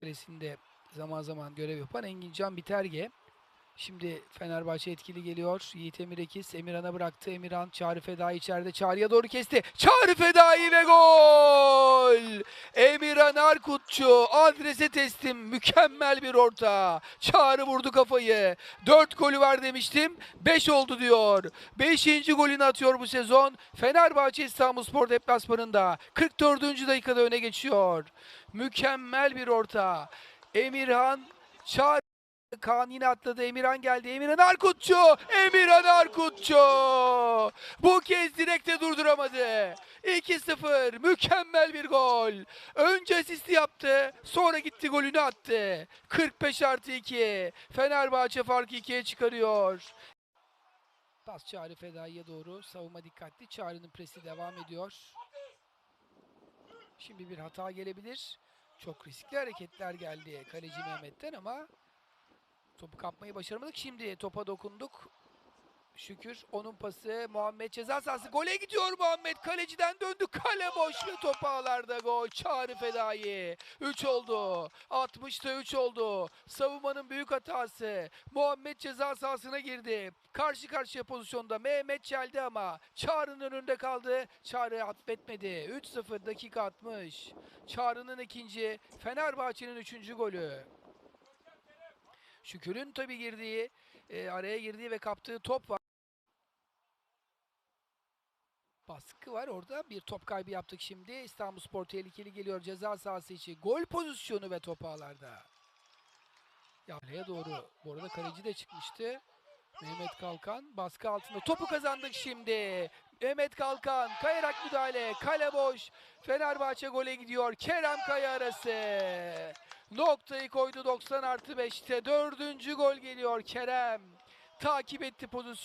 Kalesinde zaman zaman görev yapan Engin Can Biterge. Şimdi Fenerbahçe etkili geliyor. Yiğit Emir Ekiz Emirhan'a bıraktı. Emirhan Çağrı Fedai içeride. Çağrı'ya doğru kesti. Çağrı Fedai ve gol! Emirhan Arkutçu adrese teslim. Mükemmel bir orta. Çağrı vurdu kafayı. 4 golü var demiştim. 5 oldu diyor. 5. golünü atıyor bu sezon. Fenerbahçe İstanbulspor deplasmanında. 44. dakikada öne geçiyor. Mükemmel bir orta. Emirhan Çağrı Kaan yine atladı. Emirhan geldi. Emirhan Arkutçu. Emirhan Arkutçu. Bu kez direkte durduramadı. 2-0. Mükemmel bir gol. Önce asisti yaptı. Sonra gitti golünü attı. 45 artı 2. Fenerbahçe farkı 2'ye çıkarıyor. Pas Çağrı Fedai'ye doğru. Savunma dikkatli. Çağrı'nın presi devam ediyor. Şimdi bir hata gelebilir. Çok riskli hareketler geldi kaleci Mehmet'ten ama topu kapmayı başaramadık. Şimdi topa dokunduk. Şükür onun pası Muhammed ceza sahası. Gole gidiyor Muhammed. Kaleciden döndü. Kale boş ve top ağlarda. Gol Çağrı Fedai. 3 oldu. 60'ta 3 oldu. Savunmanın büyük hatası. Muhammed ceza sahasına girdi. Karşı karşıya pozisyonda Mehmet çeldi ama Çağrı'nın önünde kaldı. Çağrı affetmedi 3-0 dakika 60 Çağrı'nın ikinci Fenerbahçe'nin üçüncü golü. Şükür'ün tabi girdiği e, araya girdiği ve kaptığı top var. Baskı var orada. Bir top kaybı yaptık şimdi. İstanbulspor tehlikeli geliyor ceza sahası içi. Gol pozisyonu ve top ağlarda. Ya kaleye doğru. Bu arada kaleci de çıkmıştı. Mehmet Kalkan baskı altında. Topu kazandık şimdi. Mehmet Kalkan kayarak müdahale. Kale boş. Fenerbahçe gole gidiyor. Kerem Kaya arası. Noktayı koydu 90 artı 5'te. Dördüncü gol geliyor Kerem. Takip etti pozisyonu.